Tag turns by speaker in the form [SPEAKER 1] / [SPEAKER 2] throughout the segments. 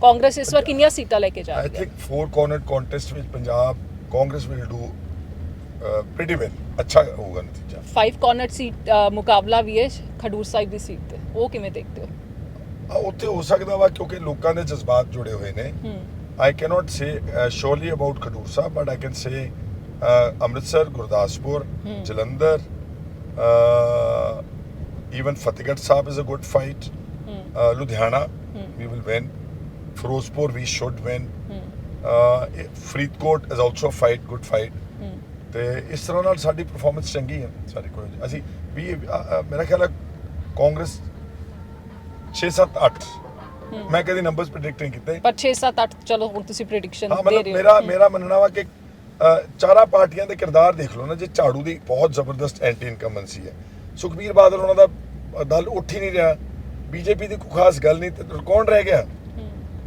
[SPEAKER 1] ਕਾਂਗਰਸ ਇਸ ਵਾਰ ਕਿੰਨੀਆਂ ਸੀਟਾਂ ਲੈ ਕੇ ਜਾ
[SPEAKER 2] I
[SPEAKER 1] ਰਹੀ ਹੈ
[SPEAKER 2] think four cornered contest ਵਿੱਚ Punjab Congress will do uh, pretty well ਅੱਛਾ ਹੋਊਗਾ ਨਤੀਜਾ
[SPEAKER 1] ਫਾਈਵ ਕਾਰਨਰ ਸੀਟ ਅ, ਮੁਕਾਬਲਾ ਵੀ ਹੈ ਖਡੂਰ ਸਾਹਿਬ ਦੀ ਸੀਟ ਤੇ ਉਹ ਕਿਵੇਂ ਦੇਖਦੇ ਹੋ
[SPEAKER 2] ਆ, ਉੱਥੇ ਹੋ ਸਕਦਾ ਵਾ ਕਿਉਂਕਿ ਲੋਕਾਂ ਦੇ ਜਜ਼ਬਾਤ ਜੁੜੇ ਹੋਏ ਨੇ
[SPEAKER 1] ਹੂੰ
[SPEAKER 2] I cannot say uh, surely about Khadur Sahib, but I can say uh, Amritsar, Gurdaspur,
[SPEAKER 1] Hmm.
[SPEAKER 2] Jalandhar, uh, even Fatehgarh Sahib is a good
[SPEAKER 1] Hmm.
[SPEAKER 2] we should win. also a fight, good fight.
[SPEAKER 1] ਹੂੰ
[SPEAKER 2] ਤੇ ਇਸ ਤਰ੍ਹਾਂ ਨਾਲ ਸਾਡੀ performance ਚੰਗੀ ਹੈ ਸਾਡੀ ਕੋਈ। ਅਸੀਂ ਵੀ ਮੇਰਾ ਖਿਆਲ ਹੈ ਕਾਂਗਰਸ 6 7 8 ਮੈਂ ਕਦੀ ਨੰਬਰਸ ਪ੍ਰੈਡਿਕਟ ਨਹੀਂ ਕੀਤੇ।
[SPEAKER 1] ਪਰ 6 7 8 ਚਲੋ ਹੁਣ ਤੁਸੀਂ ਪ੍ਰੈਡਿਕਸ਼ਨ ਦੇ ਰਹੇ ਹੋ।
[SPEAKER 2] ਮੇਰਾ। ਮੇਰਾ ਮੰਨਣਾ ਵਾ ਕਿ ਚਾਰਾਂ ਪਾਰਟੀਆਂ ਦੇ ਕਿਰਦਾਰ ਦੇਖ ਲਓ ਨਾ ਜੇ ਝਾੜੂ ਦੀ ਬਹੁਤ ਜ਼ਬਰਦਸਤ ਐਂਟੀ ਇਨਕਮਬੈਂਸੀ ਹੈ। ਸੁਖਬੀਰ ਬਾਦਲ ਉਹਨਾਂ ਦਾ ਦਲ ਉੱਠ ਹੀ ਨਹੀਂ ਰਿਹਾ। ਬੀਜੇਪੀ ਦੀ ਕੋਈ ਖਾਸ ਗੱਲ ਨਹੀਂ ਤੇ ਕੌਣ ਰਹਿ ਗਿਆ?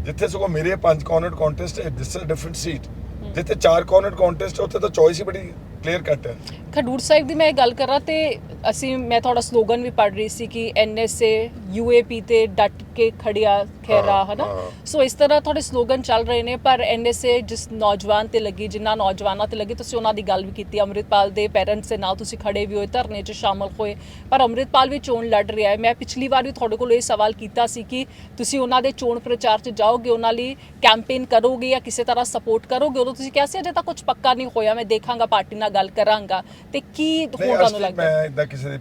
[SPEAKER 2] ਜਿੱਥੇ ਸਗੋਂ ਮੇਰੇ ਪੰਜ ਕਾਰਨਰ ਕੰਟੈਸਟ ਹੈ ਦਿਸ ਇਜ਼ ਡਿਫਰੈਂਟ ਸੀਟ ਜਿੱਥੇ ਚਾਰ ਕਾਰਨਰ ਕੰਟੈਸਟ ਉੱਥੇ ਤਾਂ ਚੋਇਸ ਹੀ ਬੜੀ ਕਲੀਅਰ ਕੱਟ ਹੈ।
[SPEAKER 1] ਖਡੂਰ ਸਾਹਿਬ ਦੀ ਮੈਂ ਗੱਲ ਕਰਾਂ ਤੇ ਅਸੀਂ, ਮੈਂ ਤੁਹਾਡਾ ਸਲੋਗਨ ਵੀ ਪੜ੍ਹ ਰਹੀ ਸੀ ਕਿ ਐਨਐਸਏ ਯੂਏਪੀ ਤੇ ਡਟ ਕੇ ਖੜਿਆ ਖੈਰਾ ਹਨਾ। ਸੋ ਇਸ ਤਰ੍ਹਾਂ ਤੁਹਾਡੇ ਸਲੋਗਨ ਚੱਲ ਰਹੇ ਨੇ ਪਰ ਐਨਐਸਏ ਜਿਸ ਨੌਜਵਾਨ ਤੇ ਲੱਗੀ ਜਿਨ੍ਹਾਂ ਨੌਜਵਾਨਾਂ ਤੇ ਲੱਗੀ ਤੁਸੀਂ ਉਹਨਾਂ ਦੀ ਗੱਲ ਵੀ ਕੀਤੀ ਅੰਮ੍ਰਿਤਪਾਲ ਦੇ ਪੈਰੈਂਟਸ ਦੇ ਨਾਲ ਤੁਸੀਂ ਖੜੇ ਵੀ ਹੋਏ ਧਰਨੇ 'ਚ ਸ਼ਾਮਲ ਹੋਏ ਪਰ ਅੰਮ੍ਰਿਤਪਾਲ ਵੀ ਚੋਣ ਲੜ ਰਿਹਾ ਹੈ। ਮੈਂ ਪਿਛਲੀ ਵਾਰ ਵੀ ਤੁਹਾਡੇ ਕੋਲ ਇਹ ਸਵਾਲ ਕੀਤਾ ਸੀ ਕਿ ਤੁਸੀਂ ਉਹਨਾਂ ਦੇ ਚੋਣ ਪ੍ਰਚਾਰ 'ਚ ਜਾਓਗੇ ਉਹਨਾਂ ਲਈ ਕੈਂਪੇਨ ਕਰੋਗੇ ਜਾਂ ਕਿਸੇ ਤਰ੍ਹਾਂ ਸਪੋਰਟ ਕਰੋਗੇ? ਉਦੋਂ ਤੁਸੀਂ ਕਿਹਾ ਸੀ ਅਜੇ ਤਾਂ ਕੁਝ ਪੱਕਾ ਨਹੀਂ ਹੋਇਆ ਮੈਂ ਦੇਖਾਂਗਾ ਪਾਰਟੀ ਨਾਲ ਗੱਲ ਕਰਾਂਗਾ। ਤੇ ਕੀ
[SPEAKER 2] ਨਹੀਂ
[SPEAKER 1] ਤੁਹਾਨੂੰ ਲੱਗਦਾ
[SPEAKER 2] ਮੈਂ ਇਦਾਂ ਕਿਸੇ ਦੇ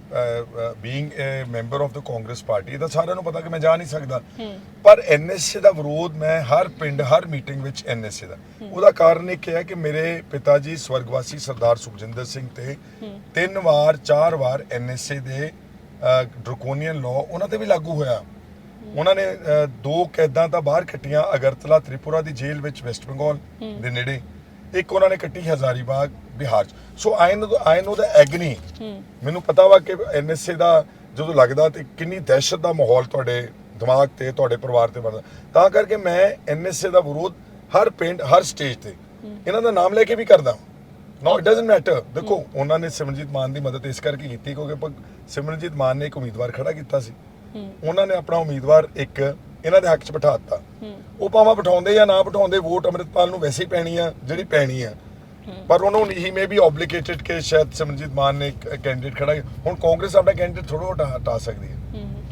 [SPEAKER 2] being a member of the Congress party ਇਹਦਾ ਸਾਰਿਆਂ ਨੂੰ ਪਤਾ ਕਿ ਮੈਂ ਜਾ ਨਹੀਂ ਸਕਦਾ। ਪਰ ਐਨਐਸਏ ਦਾ ਵਿਰੋਧ ਮੈਂ ਹਰ ਪਿੰਡ ਹਰ ਮੀਟਿੰਗ ਵਿੱਚ ਐਨਐਸਏ ਦਾ। ਉਹਦਾ ਕਾਰਨ ਇੱਕ ਹੈ ਕਿ ਮੇਰੇ ਪਿਤਾ ਜੀ ਸਵਰਗਵਾਸੀ ਸਰਦਾਰ ਸੁਖਜਿੰਦਰ ਸਿੰਘ ਤੇ ਤਿੰਨ ਵਾਰ ਚਾਰ ਵਾਰ ਐਨਐਸਏ ਦੇ ਡਰਕੋਨੀਅਨ ਲਾਅ ਉਹਨਾਂ ਤੇ ਵੀ ਲਾਗੂ ਹੋਇਆ। ਉਹਨਾਂ ਨੇ ਦੋ ਕੈਦਾਂ ਤਾਂ ਬਾਹਰ ਕੱਟੀਆਂ ਅਗਰਤਲਾ ਤ੍ਰਿਪੁਰਾ ਦੀ ਜੇਲ੍ਹ ਵਿੱਚ ਵੈਸਟ ਬੰਗਾਲ ਦੇ ਨੇੜੇ। ਇੱਕ ਉਹਨਾਂ ਨੇ ਕੱਟੀ ਹਜ਼ਾਰੀਬਾਗ ਬਿਹਾਰ ਚ। ਸੋ ਆਈ ਨੋ ਆਈ ਨੋ ਦਾ ਐਗਨੀ ਮੈਨੂੰ ਪਤਾ ਵਾ ਕਿ ਐਨਐਸਏ ਦਾ ਜਦੋਂ ਲੱਗਦਾ ਤੇ ਕਿੰਨੀ ਦਹਿਸ਼ਤ ਦਾ ਮਾਹੌਲ ਤੁਹਾਡੇ ਦਿਮਾਗ ਤੇ ਤੁਹਾਡੇ ਪਰਿਵਾਰ ਤੇ ਬਣਦਾ। ਤਾਂ ਕਰਕੇ ਮੈਂ ਐਨਐਸਏ ਦਾ ਵਿਰੋਧ ਹਰ ਪਿੰਡ, ਹਰ ਸਟੇਜ ਤੇ ਇਹਨਾਂ ਦਾ ਨਾਮ ਲੈ ਕੇ ਵੀ ਕਰਦਾ ਨੋ ਇਟ ਡਸਨਟ ਮੈਟਰ ਦੇਖੋ, ਉਹਨਾਂ ਨੇ ਸਿਮਰਨਜੀਤ ਮਾਨ ਦੀ ਮਦਦ ਇਸ ਕਰਕੇ ਕੀਤੀ ਕਿਉਂਕਿ ਪ- ਮਾਨ ਨੇ ਇੱਕ ਉਮੀਦਵਾਰ ਖੜਾ ਕੀਤਾ ਸੀ। ਉਹਨਾਂ ਨੇ ਆਪਣਾ ਉਮੀਦਵਾਰ ਇੱਕ ਇਹਨਾਂ ਦੇ ਹੱਕ 'ਚ ਬਿਠਾ ਦਿੱਤਾ ਉਹ ਭਾਵੇਂ ਬਿਠਾਉਂਦੇ ਜਾਂ ਨਾ ਬਿਠਾਉਂਦੇ, ਵੋਟ ਅੰਮ੍ਰਿਤਪਾਲ ਨੂੰ ਵੈਸੇ ਹੀ ਪੈਣੀ ਆ, ਜਿਹੜੀ ਪੈਣੀ ਆ। ਪਰ ਉਹਨੂੰ ਹੀ ਮੇ ਬੀ ਆਬਲੀਗੇਟਡ ਕਿ ਸ਼ਾਇਦ ਸਿਮਰਨਜੀਤ ਮਾਨ ਨੇ ਇੱਕ ਕੈਂਡੀਡੇਟ ਖੜਾ ਹੁਣ ਕਾਂਗਰਸ ਆਪਣਾ ਕੈਂਡੀਡੇਟ ਥੋੜਾ ਹਟਾ ਸਕਦੀ ਹੈ।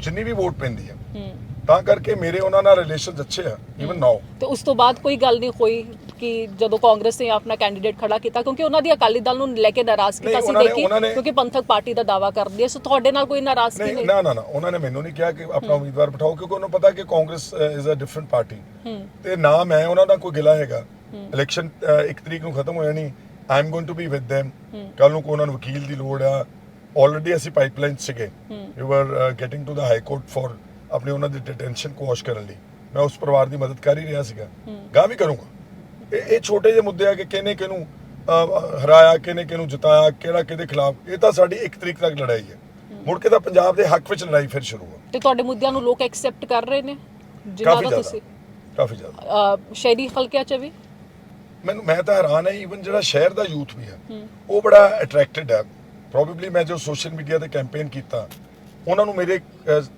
[SPEAKER 2] ਜਿੰਨੀ ਵੀ ਵੋਟ ਪੈਂਦੀ
[SPEAKER 1] ਹੂੰ।
[SPEAKER 2] ਤਾਂ ਕਰਕੇ ਮੇਰੇ ਉਹਨਾਂ ਨਾਲ ਰਿਲੇਸ਼ਨਸ ਅੱਛੇ ਆ ਇਵਨ ਨਾਓ
[SPEAKER 1] ਤੇ ਉਸ ਤੋਂ ਬਾਅਦ ਕੋਈ ਗੱਲ ਨਹੀਂ ਹੋਈ ਕਿ ਜਦੋਂ ਕਾਂਗਰਸ ਨੇ ਆਪਣਾ ਕੈਂਡੀਡੇਟ ਖੜਾ ਕੀਤਾ ਕਿਉਂਕਿ ਉਹਨਾਂ ਦੀ ਅਕਾਲੀ ਦਲ ਨੂੰ ਲੈ ਕੇ ਨਾਰਾਜ਼ਗੀ
[SPEAKER 2] ਨਹੀਂ,
[SPEAKER 1] ਤਾਂ ਸੀ ਦੇਖੀ ਕਿਉਂਕਿ ਪੰਥਕ ਪਾਰਟੀ ਦਾ ਦਾਵਾ ਕਰਦੀ ਹੈ ਸੋ ਤੁਹਾਡੇ ਨਾਲ ਕੋਈ ਨਾਰਾਜ਼ਗੀ
[SPEAKER 2] ਨਹੀਂ ਨਾ ਨਾ ਨਾ ਉਹਨਾਂ ਨੇ ਮੈਨੂੰ ਨਹੀਂ ਕਿਹਾ ਕਿ ਆਪਣਾ ਉਮੀਦਵਾਰ ਬਿਠਾਓ ਕਿਉਂਕਿ ਉਹਨੂੰ ਪਤਾ ਕਿ Congress is a different party ਤੇ ਨਾ ਮੈਂ ਉਹਨਾਂ ਦਾ ਕੋਈ ਗਿਲਾ ਹੈਗਾ। ਇਲੈਕਸ਼ਨ ਇੱਕ ਤਰੀਕ ਨੂੰ ਖਤਮ ਹੋ ਜਾਣੀ I am to be with them ਕੱਲ ਨੂੰ ਕੋਈ ਉਹਨਾਂ ਨੂੰ ਵਕੀਲ ਦੀ ਲੋੜ ਆ। ਆਲਰੇਡੀ ਅਸੀਂ ਪਾਈਪਲਾਈਨ ਸੀਗੇ। We were getting to the high court for ਆਪਣੀ ਉਹਨਾਂ ਦੀ ਡਿਟੈਂਸ਼ਨ ਕੁਆਸ਼ ਕਰਨ ਲਈ। ਮੈਂ ਉਸ ਪਰਿਵਾਰ ਦੀ ਮਦਦ ਕਰ ਹੀ ਰਿਹਾ ਸੀਗਾ। ਗਾਂ ਵੀ ਕਰੂੰਗਾ। ਇਹ ਇਹ ਛੋਟੇ ਜਿਹੇ ਮੁੱਦੇ ਆ ਕਿ ਕਿਹਨੇ ਕਿਹਨੂੰ ਹਰਾਇਆ ਕਿਹਨੇ ਕਿਹਨੂੰ ਜਿਤਾਇਆ ਕਿਹੜਾ ਕਿਹਦੇ ਖਿਲਾਫ ਇਹ ਤਾਂ ਸਾਡੀ ਇੱਕ ਤਰੀਕ ਤੱਕ ਲੜਾਈ ਹੈ। ਮੁੜ ਕੇ ਤਾਂ ਪੰਜਾਬ ਦੇ ਹੱਕ ਵਿੱਚ ਲੜਾਈ ਫਿਰ ਸ਼ੁਰੂ ਹੋ
[SPEAKER 1] ਤੇ ਤੁਹਾਡੇ ਮੁੱਦਿਆਂ ਨੂੰ ਲੋਕ ਐਕਸੈਪਟ ਕਰ ਰਹੇ ਨੇ?
[SPEAKER 2] ਕਾਫੀ
[SPEAKER 1] ਦਾ ਤੁਸੀਂ
[SPEAKER 2] ਕਾਫੀ ਜ਼ਿਆਦਾ।
[SPEAKER 1] ਸ਼ਹਿਰੀ ਹਲਕਿਆਂ 'ਚ ਵੀ?
[SPEAKER 2] ਮੈਨੂੰ ਮੈਂ ਤਾਂ ਹੈਰਾਨ ਹੈ ਈਵਨ ਜਿਹੜਾ ਸ਼ਹਿਰ ਦਾ ਯੂਥ ਵੀ ਹੈ ਉਹ ਬੜਾ ਅਟਰੈਕਟਡ ਹੈ। ਪ੍ਰੋਬੇਬਲੀ ਮੈਂ ਜੋ ਸੋਸ਼ਲ ਮੀਡੀਆ ਤੇ ਕੈਂਪੇਨ ਕੀਤਾ ਉਹਨਾਂ ਨੂੰ ਮੇਰੇ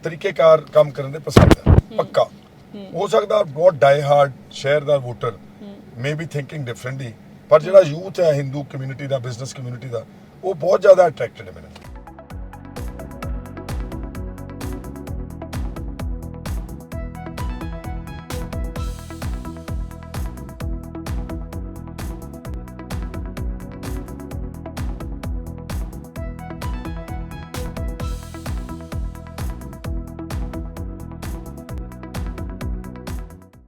[SPEAKER 2] ਤਰੀਕੇਕਾਰ ਕੰਮ ਕਰਨ ਦੇ ਪਸੰਦ ਹੈ। ਪੱਕਾ। ਹੋ। ਸਕਦਾ ਬਹੁਤ ਡਾਈ ਹਾਰਡ ਸ਼ਹਿਰ ਦਾ voter may be thinking differently ਪਰ ਜਿਹੜਾ ਯੂਥ ਹੈ ਹਿੰਦੂ ਕਮਿਊਨਿਟੀ ਦਾ ਬਿਜ਼ਨਸ ਕਮਿਊਨਿਟੀ ਦਾ ਉਹ ਬਹੁਤ ਜ਼ਿਆਦਾ ਅਟਰੈਕਟਡ ਹੈ ਮੇਰੇ ਨਾਲ।